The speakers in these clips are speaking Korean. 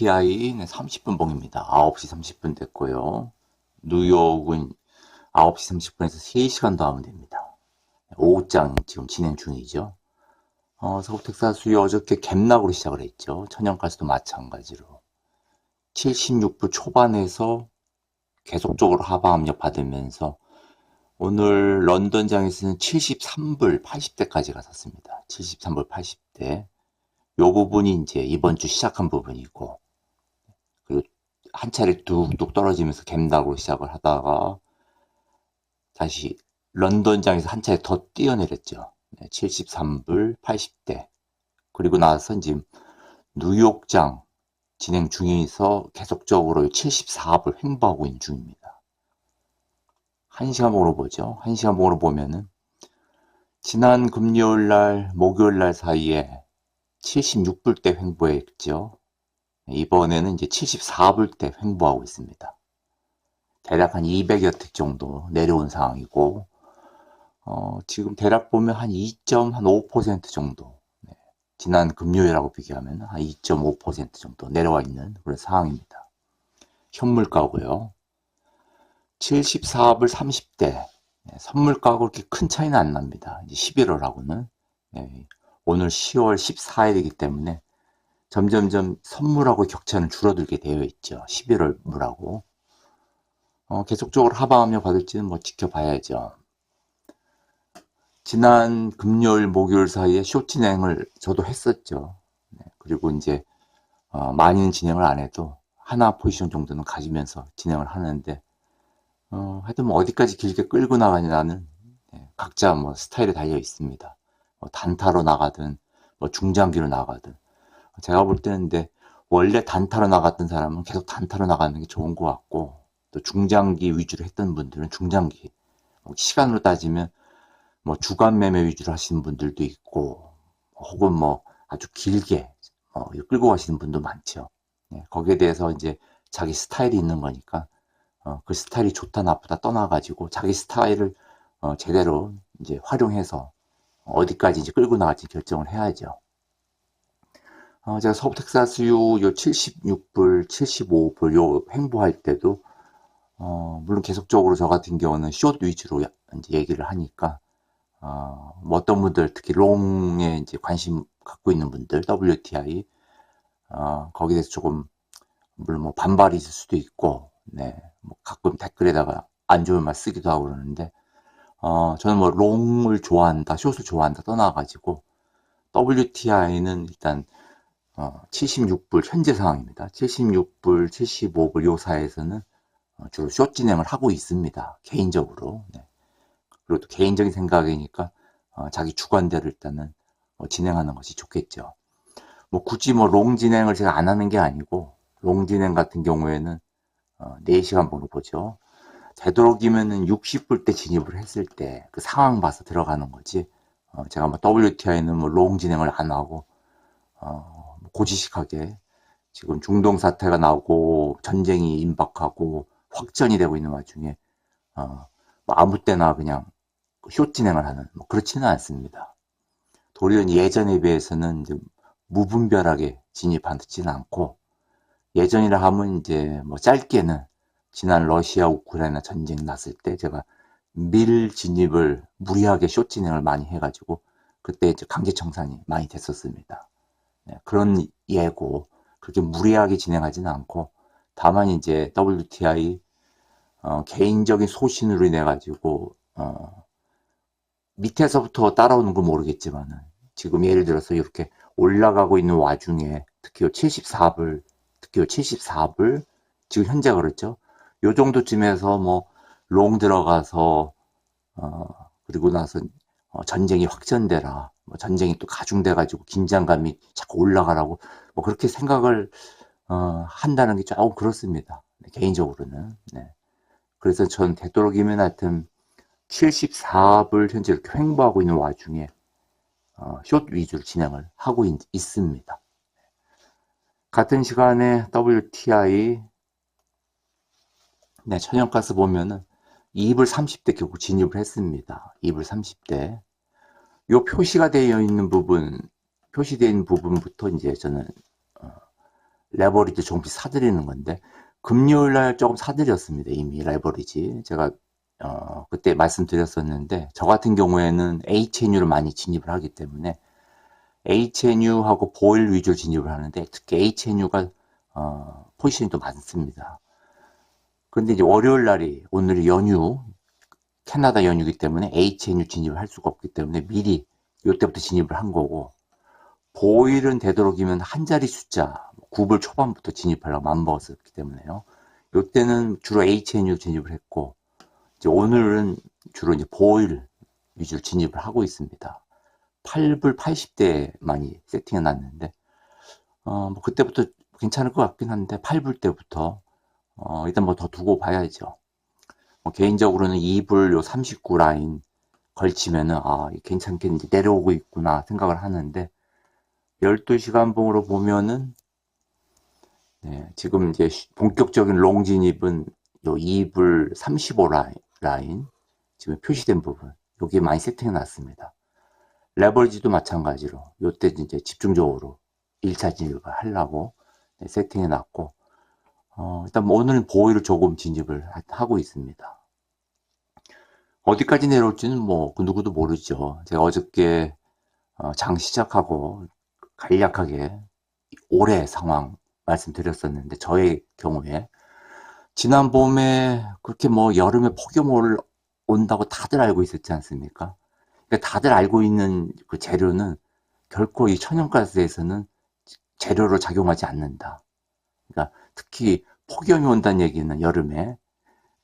네, 30분 봉입니다. 9시 30분 됐고요. 뉴욕은 9시 30분에서 3시간 더 하면 됩니다. 오후장 지금 진행 중이죠. 어, 서부 텍사스유 어저께 갭락으로 시작을 했죠. 천연가스도 마찬가지로. 76불 초반에서 계속적으로 하방 압력 받으면서 오늘 런던장에서는 73불 80대까지 갔었습니다. 73불 80대. 요 부분이 이제 이번 주 시작한 부분이고, 한 차례 뚝뚝 떨어지면서 갬락으로 시작을 하다가 다시 런던장에서 한 차례 더 뛰어내렸죠. 73불 80대. 그리고 나서 지금 뉴욕장 진행 중에서 계속적으로 74불 횡보하고 있는 중입니다. 한시간봉으로 보죠. 한시간봉으로 보면은 지난 금요일 날, 목요일 날 사이에 76불대 횡보했죠. 이번에는 이제 74불대 횡보하고 있습니다. 대략 한 200여 택 정도 내려온 상황이고, 어, 지금 대략 보면 한 2.5% 정도, 네. 지난 금요일하고 비교하면 한 2.5% 정도 내려와 있는 그런 상황입니다. 현물가고요. 74불 30대, 네, 선물가하고 그렇게 큰 차이는 안 납니다. 이제 11월하고는. 네, 오늘 10월 14일이기 때문에 점점점 선물하고 격차는 줄어들게 되어 있죠. 11월 물하고. 어, 계속적으로 하방하며 받을지는 뭐 지켜봐야죠. 지난 금요일, 목요일 사이에 쇼 진행을 저도 했었죠. 네, 그리고 이제 어, 많이는 진행을 안 해도 하나 포지션 정도는 가지면서 진행을 하는데 어, 하여튼 뭐 어디까지 길게 끌고 나가냐는 네, 각자 뭐 스타일에 달려 있습니다. 뭐 단타로 나가든 뭐 중장기로 나가든 제가 볼 때는 근데 원래 단타로 나갔던 사람은 계속 단타로 나가는 게 좋은 것 같고 또 중장기 위주로 했던 분들은 중장기 뭐 시간으로 따지면 뭐 주간 매매 위주로 하시는 분들도 있고 혹은 뭐 아주 길게 어, 끌고 가시는 분도 많죠. 네, 거기에 대해서 이제 자기 스타일이 있는 거니까 어, 그 스타일이 좋다 나쁘다 떠나가지고 자기 스타일을 어, 제대로 이제 활용해서 어디까지 이제 끌고 나갈지 결정을 해야죠. 어, 제가 서부 텍사스유 요 76불, 75불 요 횡보할 때도 어, 물론 계속적으로 저 같은 경우는 숏 위주로 이제 얘기를 하니까 어, 뭐 어떤 분들 특히 롱에 이제 관심 갖고 있는 분들 WTI 어, 거기에 대해서 조금 물론 뭐 반발이 있을 수도 있고 네, 뭐 가끔 댓글에다가 안 좋은 말 쓰기도 하고 그러는데 어, 저는 뭐 롱을 좋아한다, 숏을 좋아한다 떠나가지고 WTI는 일단 어, 76불 현재 상황입니다. 76불, 75불 요 사이에서는 어, 주로 숏 진행을 하고 있습니다. 개인적으로. 네. 그리고 또 개인적인 생각이니까 어, 자기 주관대로 일단은 어, 진행하는 것이 좋겠죠. 뭐 굳이 뭐 롱 진행을 제가 안 하는 게 아니고 롱 진행 같은 경우에는 어, 4시간 번호 보죠. 되도록이면은 60불 때 진입을 했을 때 그 상황 봐서 들어가는 거지. 어, 제가 뭐 WTI는 뭐 롱 진행을 안 하고 어, 뭐 고지식하게 지금 중동 사태가 나오고 전쟁이 임박하고 확전이 되고 있는 와중에 어, 뭐 아무 때나 그냥 쇼 진행을 하는 뭐 그렇지는 않습니다. 도리어 예전에 비해서는 이제 무분별하게 진입하지는 않고 예전이라 하면 이제 뭐 짧게는 지난 러시아 우크라이나 전쟁 났을 때 제가 밀 진입을 무리하게 쇼 진행을 많이 해가지고 그때 이제 강제 청산이 많이 됐었습니다. 네, 그런 예고 그렇게 무리하게 진행하지는 않고 다만 이제 WTI 어, 개인적인 소신으로 인해 가지고 어, 밑에서부터 따라오는 건 모르겠지만은 지금 예를 들어서 이렇게 올라가고 있는 와중에 특히 74불 특히 74불 지금 현재 그렇죠. 요 정도쯤에서 뭐 롱 들어가서 어 그리고 나서 어, 전쟁이 확전되라 뭐 전쟁이 또 가중돼 가지고 긴장감이 자꾸 올라가라고 뭐 그렇게 생각을 어, 한다는 게 조금 그렇습니다. 네, 개인적으로는 네. 그래서 전 되도록이면 하여튼 74불 현재 이렇게 횡보하고 있는 와중에 어, 숏 위주로 진행을 하고 있, 있습니다. 같은 시간에 WTI 네, 천연가스 보면은 2불 30대 결국 진입을 했습니다. 2불 30대. 요 표시가 되어 있는 부분, 있는 부분부터 이제 저는 어, 레버리지 조금씩 사들이는 건데 금요일 날 조금 사들였습니다. 이미 레버리지. 제가 어, 그때 말씀드렸었는데 저 같은 경우에는 HNU를 많이 진입을 하기 때문에 HNU하고 보일 위주로 진입을 하는데 특히 HNU가 어, 포지션이 또 많습니다. 그런데 이제 월요일 날이 오늘이 연휴 캐나다 연휴이기 때문에 HNU 진입을 할 수가 없기 때문에 미리 이때부터 진입을 한 거고 보일은 되도록이면 한 자리 숫자 9불 초반부터 진입하려고 맘먹었었기 때문에요. 이때는 주로 HNU 진입을 했고 이제 오늘은 주로 이제 보일 위주로 진입을 하고 있습니다. 8불 80대 많이 세팅해 놨는데 어, 뭐 그때부터 괜찮을 것 같긴 한데 8불 때부터 어, 일단 뭐 더 두고 봐야죠. 뭐 개인적으로는 2불 요 39 라인 걸치면은 아 괜찮게 이제 내려오고 있구나 생각을 하는데 12시간 봉으로 보면은 네, 지금 이제 본격적인 롱 진입은 요 2불 35 라인, 라인 지금 표시된 부분 여기에 많이 세팅해 놨습니다. 레버리지도 마찬가지로 요때 이제 집중적으로 1차 진입을 하려고 네, 세팅해 놨고 어, 일단 뭐 오늘은 보호를 조금 진입을 하- 하고 있습니다. 어디까지 내려올지는 뭐 그 누구도 모르죠. 제가 어저께 어, 장 시작하고 간략하게 올해 상황 말씀드렸었는데 저의 경우에 지난 봄에 그렇게 뭐 여름에 폭염 온다고 다들 알고 있었지 않습니까? 그러니까 다들 알고 있는 그 재료는 결코 이 천연가스에서는 재료로 작용하지 않는다. 그러니까 특히 폭염이 온다는 얘기는 여름에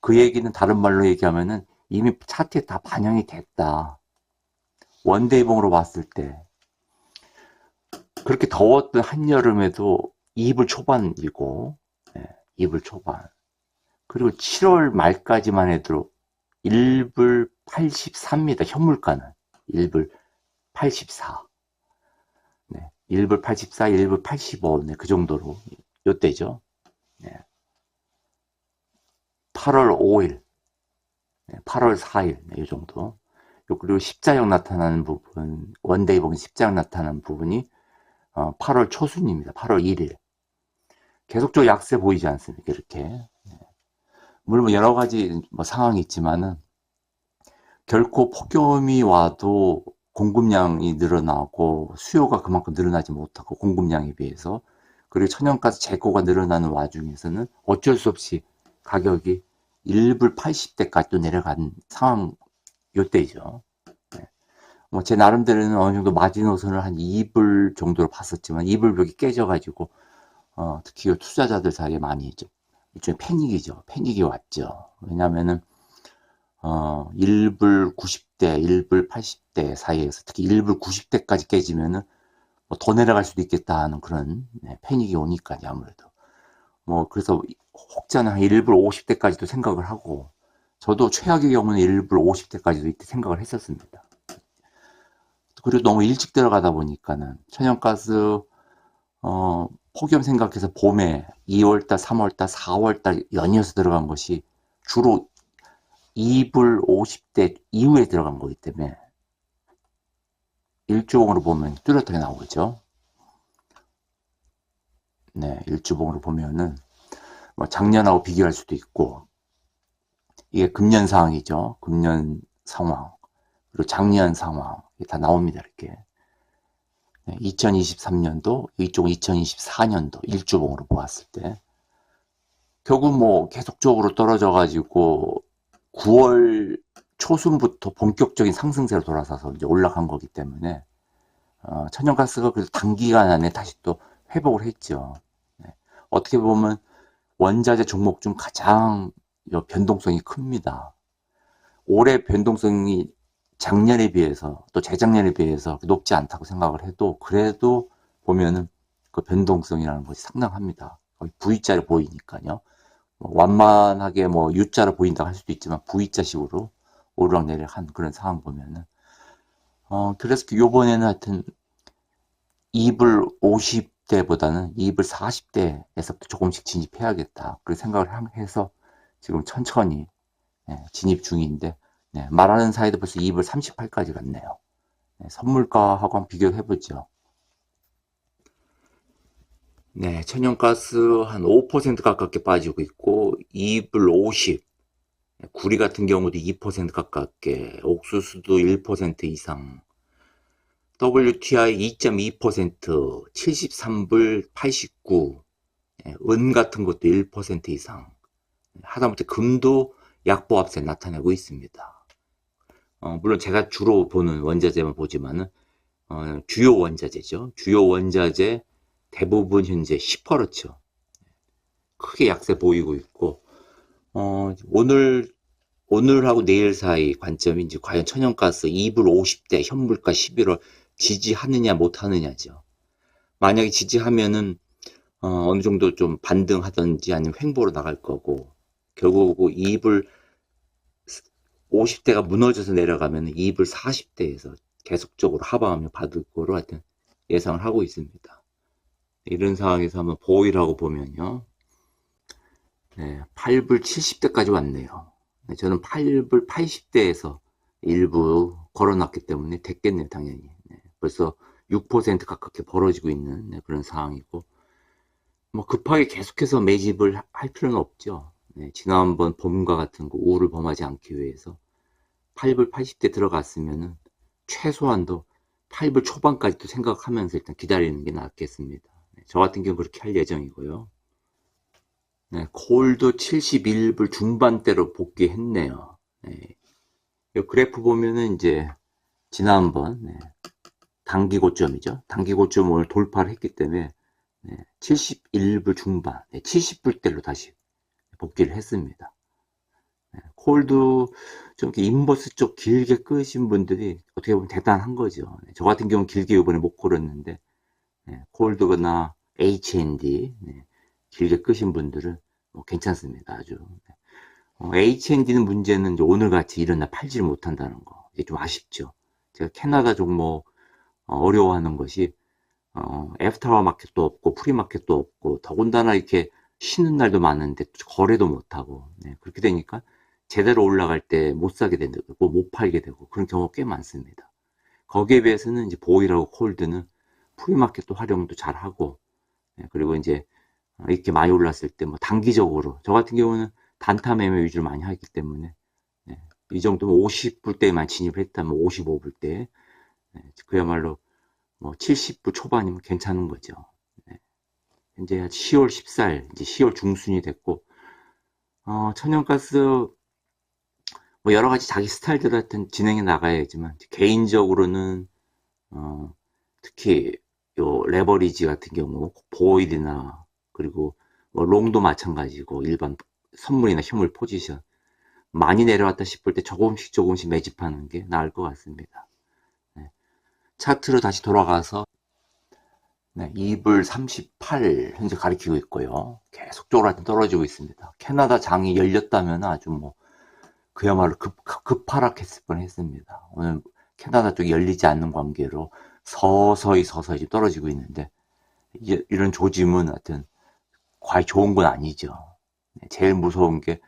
그 얘기는 다른 말로 얘기하면은 이미 차트에 다 반영이 됐다. 원데이봉으로 봤을 때 그렇게 더웠던 한여름에도 2불 초반이고 예, 2불 초반 그리고 7월 말까지만 해도 1불 83입니다. 현물가는 1불 84 네, 1불 84, 1불 85, 네, 그 정도로 요때죠. 네. 8월 5일, 네, 8월 4일, 네, 이 정도. 요 그리고 십자형 나타나는 부분, 원데이 보면 십자형 나타나는 부분이 어, 8월 초순입니다. 8월 1일. 계속적으로 약세 보이지 않습니까? 이렇게. 네. 물론 여러 가지 뭐 상황이 있지만은 결코 폭염이 와도 공급량이 늘어나고 수요가 그만큼 늘어나지 못하고 공급량에 비해서 그리고 천연가스 재고가 늘어나는 와중에서는 어쩔 수 없이 가격이 1불 80대까지 또 내려간 상황 요때죠. 네. 뭐제 나름대로는 어느 정도 마지노선을 한 2불 정도로 봤었지만 2불 벽이 깨져가지고 어, 특히 요 투자자들 사이에 많이 좀 일종의 패닉이죠. 패닉이 왔죠. 왜냐면은 어, 1불 90대, 1불 80대 사이에서 특히 1불 90대까지 깨지면은 뭐 더 내려갈 수도 있겠다 하는 그런 네, 패닉이 오니까요, 아무래도. 뭐 그래서 혹자는 한 1불 50대까지도 생각을 하고 저도 최악의 경우는 1불 50대까지도 이때 생각을 했었습니다. 그리고 너무 일찍 들어가다 보니까는 천연가스 어, 폭염 생각해서 봄에 2월달, 3월달, 4월달 연이어서 들어간 것이 주로 2불 50대 이후에 들어간 거기 때문에 일주봉으로 보면 뚜렷하게 나오죠. 네, 일주봉으로 보면은 뭐 작년하고 비교할 수도 있고 이게 금년 상황이죠. 금년 상황 그리고 작년 상황 이게 다 나옵니다. 이렇게 2023년도 이쪽 2024년도 일주봉으로 보았을 때 결국 뭐 계속적으로 떨어져 가지고 9월 초순부터 본격적인 상승세로 돌아서서 이제 올라간 거기 때문에 어, 천연가스가 그래서 단기간 안에 다시 또 회복을 했죠. 네. 어떻게 보면 원자재 종목 중 가장 요 변동성이 큽니다. 올해 변동성이 작년에 비해서 또 재작년에 비해서 높지 않다고 생각을 해도 그래도 보면은 그 변동성이라는 것이 상당합니다. V자로 보이니까요. 뭐 완만하게 뭐 U자로 보인다고 할 수도 있지만 V자식으로 오르락내리락 한 그런 상황 보면은 어 그래서 요번에는 하여튼 2불 50 대보다는 2불 40대에서부터 조금씩 진입해야겠다 그런 생각을 해서 지금 천천히 예, 진입 중인데 네, 말하는 사이도 벌써 2불 38까지 갔네요. 네, 선물가하고 한번 비교를 해보죠. 네, 천연가스 한 5% 가깝게 빠지고 있고, 이불 50, 구리 같은 경우도 2% 가깝게, 옥수수도 1% 이상, WTI 2.2%, 73불 89, 예, 은 같은 것도 1% 이상, 하다못해 금도 약보합세 나타내고 있습니다. 어, 물론 제가 주로 보는 원자재만 보지만은, 어, 주요 원자재죠. 주요 원자재 대부분 현재 10%죠. 크게 약세 보이고 있고, 어, 오늘, 오늘하고 내일 사이 관점이 이제 과연 천연가스 2불 50대 현물가 11월 지지하느냐 못하느냐죠. 만약에 지지하면은 어, 어느 정도 좀 반등하든지 아니면 횡보로 나갈 거고 결국 2불 50대가 무너져서 내려가면 2불 40대에서 계속적으로 하방압력 받을 거로 하여튼 예상을 하고 있습니다. 이런 상황에서 한번 보이라고 보면요. 네, 8불 70대까지 왔네요. 네, 저는 8불 80대에서 일부 걸어놨기 때문에 됐겠네요, 당연히. 네, 벌써 6% 가깝게 벌어지고 있는 네, 그런 상황이고, 뭐 급하게 계속해서 매집을 할 필요는 없죠. 네, 지난번 봄과 같은 거 우를 범하지 않기 위해서 8불 80대 들어갔으면은 최소한도 8불 초반까지도 생각하면서 일단 기다리는 게 낫겠습니다. 네, 저 같은 경우 그렇게 할 예정이고요. 네, 콜도 71불 중반대로 복귀했네요. 네, 이 그래프 보면은 이제 지난번 네, 단기 고점이죠. 단기 고점을 돌파를 했기 때문에 네, 71불 중반, 네, 70불대로 다시 복귀를 했습니다. 네, 콜도 좀 인버스 쪽 길게 끄신 분들이 어떻게 보면 대단한 거죠. 네, 저 같은 경우는 길게 이번에 못 걸었는데 네, 콜드거나 HND 네, 길게 끄신 분들은 뭐 괜찮습니다. 아주 네. 어, HND는 문제는 이제 오늘 같이 일어나 팔지를 못한다는 거 이게 좀 아쉽죠. 제가 캐나다 종목 어, 어려워하는 것이 어, 애프터 마켓도 없고 프리마켓도 없고 더군다나 이렇게 쉬는 날도 많은데 거래도 못하고 네, 그렇게 되니까 제대로 올라갈 때 못 사게 되고 못 팔게 되고 그런 경우가 꽤 많습니다. 거기에 비해서는 이제 보이라고 콜드는 프리마켓도 활용도 잘 하고 네, 그리고 이제 이렇게 많이 올랐을 때 뭐 단기적으로 저 같은 경우는 단타 매매 위주로 많이 하기 때문에 네, 이 정도면 50불 때만 진입을 했다면 55불 때 네, 그야말로 뭐 70불 초반이면 괜찮은 거죠. 네. 현재 10월 14일, 이제 10월 중순이 됐고, 어, 천연가스, 뭐 여러 가지 자기 스타일대로 하여튼 진행해 나가야지만, 개인적으로는, 어, 특히 요 레버리지 같은 경우, 보일이나, 그리고 뭐 롱도 마찬가지고, 일반 선물이나 현물 포지션, 많이 내려왔다 싶을 때 조금씩 조금씩 매집하는 게 나을 것 같습니다. 차트로 다시 돌아가서 네, 2불 38 현재 가리키고 있고요. 계속적으로 하여튼 떨어지고 있습니다. 캐나다 장이 열렸다면 아주 뭐 그야말로 급, 급하락했을 뻔했습니다. 오늘 캐나다 쪽이 열리지 않는 관계로 서서히 서서히 떨어지고 있는데 이런 조짐은 하여튼 과히 좋은 건 아니죠. 네, 제일 무서운 게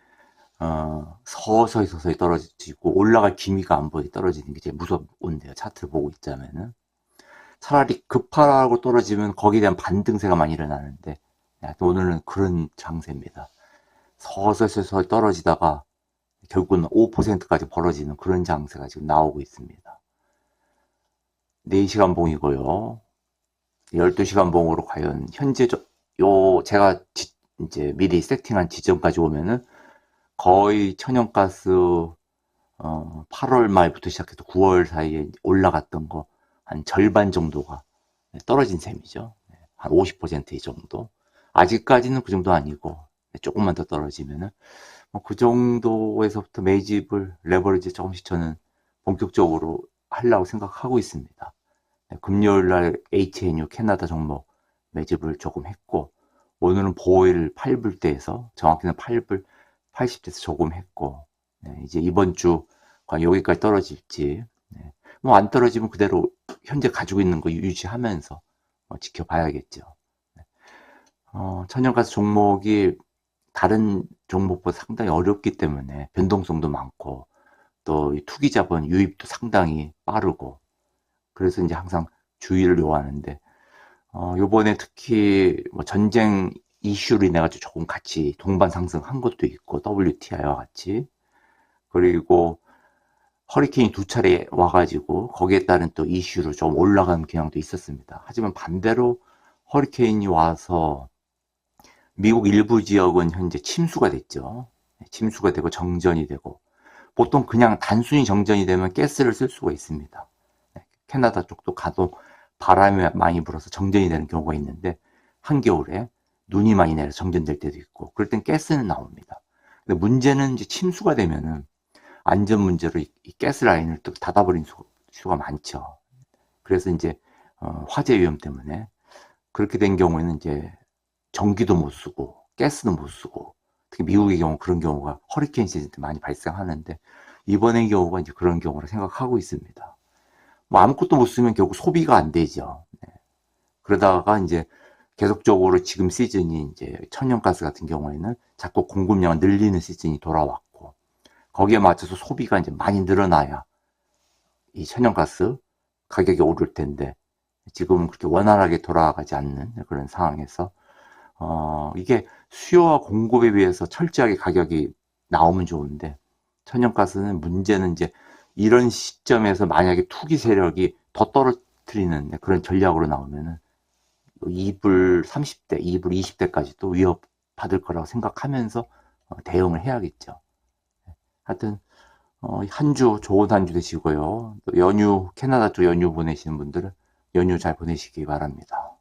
어, 서서히 서서히 떨어지고 올라갈 기미가 안 보이 떨어지는 게 제일 무섭운데요. 차트를 보고 있자면은 차라리 급하라고 떨어지면 거기에 대한 반등세가 많이 일어나는데 오늘은 그런 장세입니다. 서서히 서서히 떨어지다가 결국은 5%까지 벌어지는 그런 장세가 지금 나오고 있습니다. 4시간 봉이고요. 12시간 봉으로 과연 현재 요 제가 지, 이제 미리 세팅한 지점까지 오면은 거의 천연가스 어, 8월 말부터 시작해서 9월 사이에 올라갔던 거 한 절반 정도가 떨어진 셈이죠. 한 50% 정도. 아직까지는 그 정도 아니고 조금만 더 떨어지면은 뭐 그 정도에서부터 매집을 레버리지 조금씩 저는 본격적으로 하려고 생각하고 있습니다. 금요일 날 HNU 캐나다 종목 매집을 조금 했고 오늘은 보일 8불대에서 정확히는 8불 80대에서 조금 했고 네, 이제 이번 주 과연 여기까지 떨어질지 네, 뭐안 떨어지면 그대로 현재 가지고 있는 거 유지하면서 어, 지켜봐야겠죠. 네. 어, 천연가스 종목이 다른 종목보다 상당히 어렵기 때문에 변동성도 많고 또 투기 자본 유입도 상당히 빠르고 그래서 이제 항상 주의를 요하는데 어, 요번에 특히 뭐 전쟁 이슈로 인해 가지고 조금 같이 동반 상승한 것도 있고 WTI와 같이 그리고 허리케인 두 차례 와가지고 거기에 따른 또 이슈로 좀 올라간 경향도 있었습니다. 하지만 반대로 허리케인이 와서 미국 일부 지역은 현재 침수가 됐죠. 네, 침수가 되고 정전이 되고 보통 그냥 단순히 정전이 되면 가스를 쓸 수가 있습니다. 네, 캐나다 쪽도 가도 바람이 많이 불어서 정전이 되는 경우가 있는데 한겨울에 눈이 많이 내려서 정전될 때도 있고 그럴 땐 가스는 나옵니다. 근데 문제는 이제 침수가 되면은 안전 문제로 이, 이 가스 라인을 또 닫아버린 수, 수가 많죠. 그래서 이제 어, 화재 위험 때문에 그렇게 된 경우에는 이제 전기도 못 쓰고 가스도 못 쓰고 특히 미국의 경우 그런 경우가 허리케인 시즌 때 많이 발생하는데 이번의 경우가 이제 그런 경우를 생각하고 있습니다. 뭐 아무것도 못 쓰면 결국 소비가 안 되죠. 네. 그러다가 이제 계속적으로 지금 시즌이 이제 천연가스 같은 경우에는 자꾸 공급량을 늘리는 시즌이 돌아왔고 거기에 맞춰서 소비가 이제 많이 늘어나야 이 천연가스 가격이 오를 텐데 지금은 그렇게 원활하게 돌아가지 않는 그런 상황에서 어 이게 수요와 공급에 비해서 철저하게 가격이 나오면 좋은데 천연가스는 문제는 이제 이런 시점에서 만약에 투기 세력이 더 떨어뜨리는 그런 전략으로 나오면은 2불 30대, 2불 20대까지도 위협받을 거라고 생각하면서 어, 대응을 해야겠죠. 하여튼 어, 한주 좋은 한 주 되시고요. 또 연휴 캐나다 쪽 연휴 보내시는 분들은 연휴 잘 보내시기 바랍니다.